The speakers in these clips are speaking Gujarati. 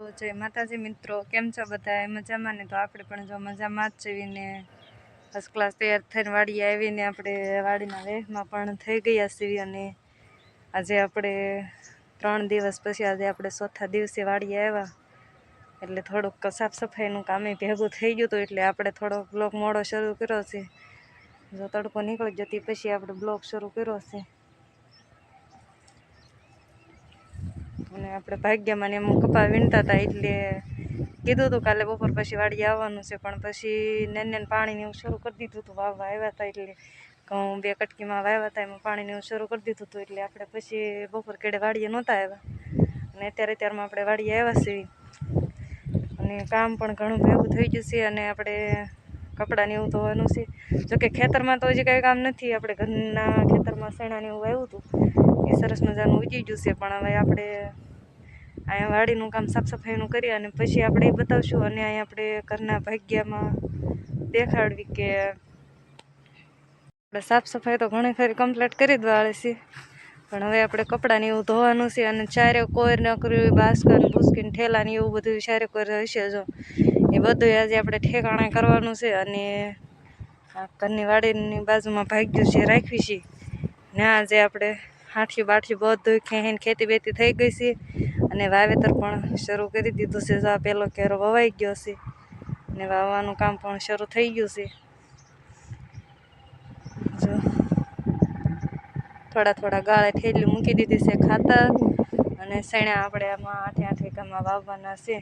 જય માતાજી મિત્રો, કેમ છો બધા મજામાં ને? તો આપણે પણ જો મજામાં જ જેવીને ફર્સ્ટ ક્લાસ તૈયાર થઈને વાડીએ આવીને આપણે વાડીના વેહમાં પણ થઈ ગયા છીએ અને આજે આપણે ત્રણ દિવસ પછી આજે આપણે ચોથા દિવસે વાડીએ આવ્યા. એટલે થોડુંક સાફ સફાઈનું કામે ભેગું થઈ ગયું હતું, એટલે આપણે થોડોક બ્લોગ મોડો શરૂ કર્યો છે. જો તડકો નીકળી જતી પછી આપણે બ્લોગ શરૂ કર્યો છે. અને આપણે ભાગ્યમાં ને એમ કપા વીણતા હતા એટલે કીધું હતું કાલે બપોર પછી વાડી આવવાનું છે, પણ પછી નેન નેન પાણીને એવું શરૂ કરી દીધું હતું વાવવા આવ્યા હતા એટલે ઘઉં બે કટકીમાં વાવ્યા હતા એમાં પાણીને એવું શરૂ કરી દીધું હતું એટલે આપણે પછી બપોર કેડે વાડીએ નહોતા આવ્યા. અને અત્યારે અત્યારમાં આપણે વાડીએ આવ્યા છીએ. અને કામ પણ ઘણું ભેગું થઈ ગયું છે અને આપણે કપડાને એવું ધોવાનું છે. જોકે ખેતરમાં તો હજી કાંઈ કામ નથી, આપણે ઘરના ખેતરમાં શેણાને એવું વાવ્યું હતું એ સરસ મજાનું ઉજી ગયું છે, પણ હવે આપણે અહીંયા વાડીનું કામ સાફ સફાઈનું કરી અને પછી આપણે એ બતાવશું અને અહીંયા આપણે ઘરના ભાગ્યામાં દેખાડવી કે આપણે સાફ સફાઈ તો ઘણી ખરી કમ્પ્લીટ કરી દેવાળે વાળે છે. પણ હવે આપણે કપડાને એવું ધોવાનું છે અને ચારે કોર ન કર્યું બાસ્કન, ભૂસકીને ઠેલાની એવું બધું ચારે કોયર હશે જો. એ બધું આજે આપણે ઠેકાણે કરવાનું છે અને ઘરની વાડીની બાજુમાં ભાગ્યું છે રાખવી છે, ને આજે આપણે હાઠિયું બાઠિયું બધું ખેહીને ખેતી બેતી થઈ ગઈ છે. અને વાવેતર પણ શરૂ કરી દીધું છે. જો આ પહેલો કેરો વવાઈ ગયો છે અને વાવવાનું કામ પણ શરૂ થઈ ગયું છે. જો થોડા થોડા ગાળે ઠેલી મૂકી દીધી છે ખાતર અને સણ્યા આપણે આમાં આઠે આઠે ગામમાં વાવવાના છે.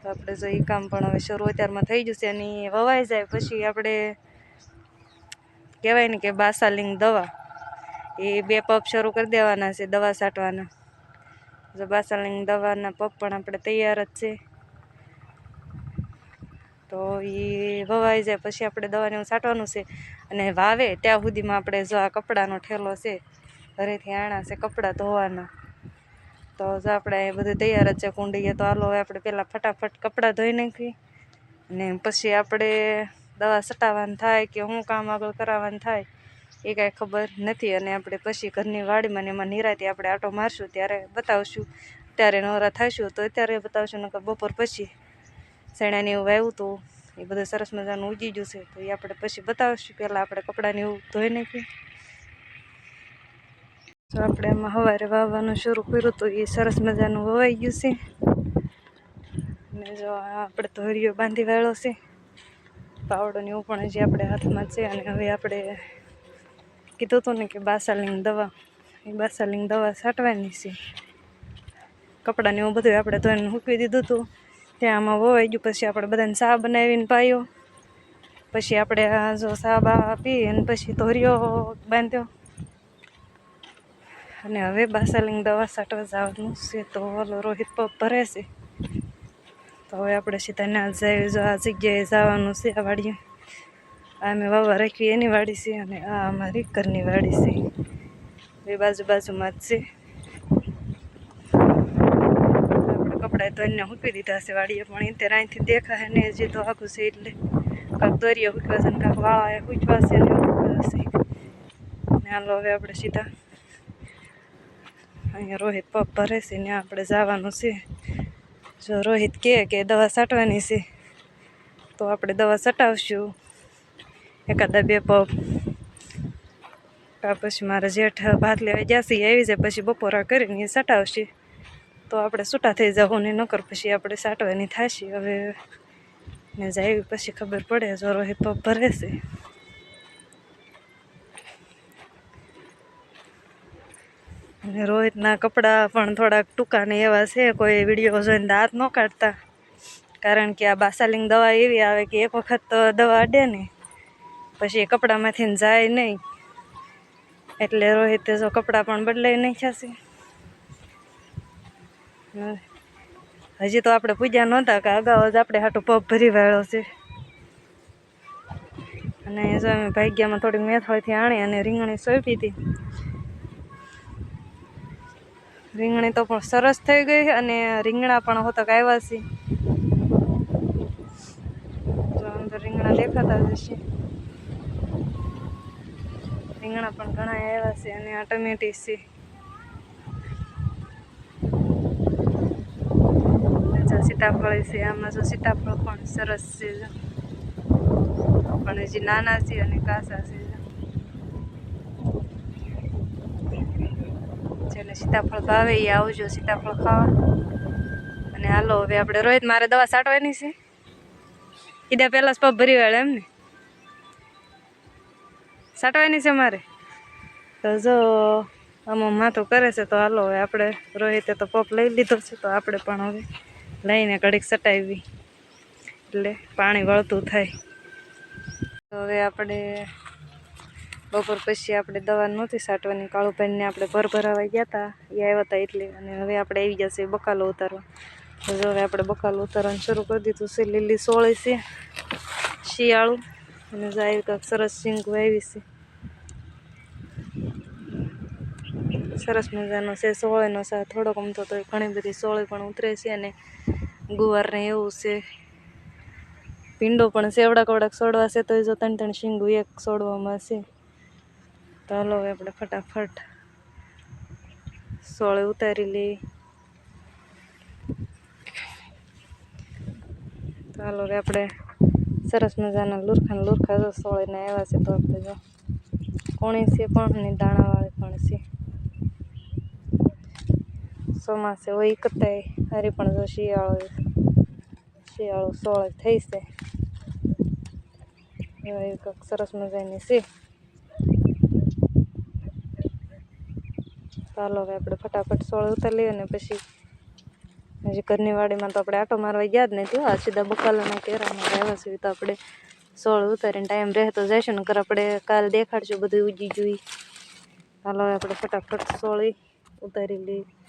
તો આપણે જો એ કામ પણ હવે શરૂ અત્યારમાં થઈ ગયું છે અને વવાઈ જાય પછી આપણે કહેવાય ને કે બાસાલિંગ દવા. એ બે પપ શરૂ કરી દેવાના છે, દવા છાંટવાના જો બાસાલિંગ દવાના પપ પણ આપણે તૈયાર જ છે. તો એ વવાઈ જાય, પછી આપણે દવાને એવું છાંટવાનું છે. અને વાવે ત્યાં સુધીમાં આપણે જો આ કપડાનો ઠેલો છે, ઘરેથી આણા છે કપડાં ધોવાના. તો જો આપણે બધું તૈયાર જ છે, કુંડીએ તો હાલો હવે આપણે પહેલાં ફટાફટ કપડાં ધોઈ નાખી અને પછી આપણે દવા છટાવવાનું થાય કે શું કામ આગળ કરાવવાનું થાય. એ કાંઈ ખબર નથી. અને આપણે પછી ઘરની વાડીમાં ને એમાં નિરાતે આપણે આટો મારશું, ત્યારે બતાવશું. ત્યારે નવરા થઈશું તો અત્યારે બતાવશું, નકર બપોર પછી શેણાને એવું વાવ્યું હતું એ બધું સરસ મજાનું ઉગી ગયું છે. તો એ આપણે પછી બતાવશું. પહેલાં આપણે કપડાને એવું ધોઈ નાખીએ. તો આપણે એમાં સવારે વાવવાનું શરૂ કર્યું તો એ સરસ મજાનું વવાઈ ગયું છે. અને જો આપણે ધોરીઓ બાંધી વાળો છે. પાવડો ને એવું પણ હજી આપણે હાથમાં છે. અને હવે આપણે કીધું હતું ને કે બાસાલિંગ દવા, એ બાસાલિંગ દવા છાંટવાની છે. કપડાને એવું બધું આપણે ધોઈને મૂકી દીધું હતું ત્યાં આમાં વવાઈ ગયું, પછી આપણે બધાને ચા બનાવીને પાયો. પછી આપણે જો ચા બા પી અને પછી ધોર્યો, બાંધ્યો. અને હવે બાસાલિંગ દવા છાંટવા જવાનું છે તો ઓલો રોહિત પગ ભરે છે. તો હવે આપણે સીધા ના જાય, જો આ જગ્યાએ જવાનું છે આ વાડીએ. આ મેં વાવા રાખી એની વાડી છે અને આ અમારી ઘરની વાડી છે. બે બાજુ બાજુમાં જ છે. આપણે કપડાં ધોઈને મૂકી દીધા છે વાડીએ, પણ એ ત્યારે અહીંથી દેખાય ને હજી તો આખું છે એટલે કાંક દરિયો મૂકવા છે ને કાંક વાળા પૂછવા છે ને મૂકવા ને હવે આપણે સીધા અહીંયા રોહિત પગ ભરે છે ને આપણે જવાનું છે. જો રોહિત કહે કે દવા છાંટવાની છે, તો આપણે દવા છટાવશું એકાદા બે પગ. પછી મારા જેઠ ભાત લેવા એ આવી જાય, પછી બપોરા કરીને સટાવશે. તો આપણે છૂટા થઈ જવું ને નકર પછી આપણે સાટવાની થશે. હવે ને જાય પછી ખબર પડે જો રોહિત પગ ભરે અને રોહિતના કપડાં પણ થોડાક ટૂંકા ને એવા છે, કોઈ વીડિયો જોઈને દાંત ન કાઢતા. કારણ કે આ બાસાલિંગ દવા એવી આવે કે એક વખત દવા અડે ને પછી એ કપડામાંથી જાય નહીં. એટલે રોહિતે જો કપડાં પણ બદલાઈ નાખ્યા છે. હજી તો આપણે પૂજા નહોતા કે અગાઉ જ આપણે હાટું પગ ભરી વાળો છે. અને જો અમે ભાગ્યામાં થોડીક મેથળથી આણી અને રીંગણી સોંપી હતી. રીંગણી તો પણ સરસ થઈ ગઈ અને રીંગણા પણ હોતા આવ્યા છે. રીંગણા દેખાતા જ હશે. રીંગણા પણ ઘણા આવ્યા છે અને આ ટમેટી છે સીતાફળ છે, આમાં જો સીતાફળ પણ સરસ છે પણ હજી નાના છે અને કાસા છે જેને સીતાફળ ભાવે એ આવજો સીતાફળ ખાવા. અને હાલો, હવે આપણે રોહિત મારે દવા છાંટવાની છે. કીધા પહેલાં જ પગ ભરી વાળે એમ ને? છાંટવાની છે મારે? તો જો, આમાં માથું કરે છે, તો હાલો હવે આપણે રોહિતે તો પપ લઈ લીધો છે, તો આપણે પણ હવે લઈને ઘડીક સટાવી. એટલે પાણી વળતું થાય. તો હવે આપણે બપોર પછી આપણે દવા નહોતી સાટવાની, કાળુભાઈને આપણે ભર ભરાવા ગયા હતા એ આવ્યા હતા એટલે અને હવે આપણે આવી ગયા છે બકાલો ઉતારવા. તો જો હવે આપણે બકાલો ઉતારવાનું શરૂ કરી દીધું છે, લીલી સોળી છે, શિયાળું. અને જાય કાંઈક સરસ સિંગ વાવી છે. સરસ મજાનો છે, સોળેનો સા થોડોક અમથો તો ઘણી બધી સોળે પણ ઉતરે છે અને ગુવારને એવું છે. પિંડો પણ સેવડાક વડાક સોડવા છે તો એ જો ત્રણ ત્રણ શીંગુ એક સોડવામાં છે. તો હાલો આપણે ફટાફટ સોળે ઉતારી લઈએ. તો હાલો હવે આપણે સરસ મજાના લુરખા લુરખા જો સોળીને આવ્યા છે, તો આપણે જો કોણી છે પણ અને દાણાવાળી પણ છે. ચોમાસે હોય કતાય હારી પણ જો શિયાળો શિયાળો સોળ થઈ છે. એવા એક સરસ મજાની છે. ચાલો હવે આપણે ફટાફટ સોળ ઉતારી લઈએ ને પછી હજી ઘરની વાડીમાં તો આપણે આટો મારવા ગયા જ નથી આ સીધા બકાલાના કેરામાં આવ્યા છે તો આપણે સોળ ઉતારીને ટાઈમ રહેતો જશે ને ને આપણે કાલ દેખાડશું, બધું ઉજી જોઈ. ચાલો આપણે ફટાફટ સોળી ઉતારી લઈએ.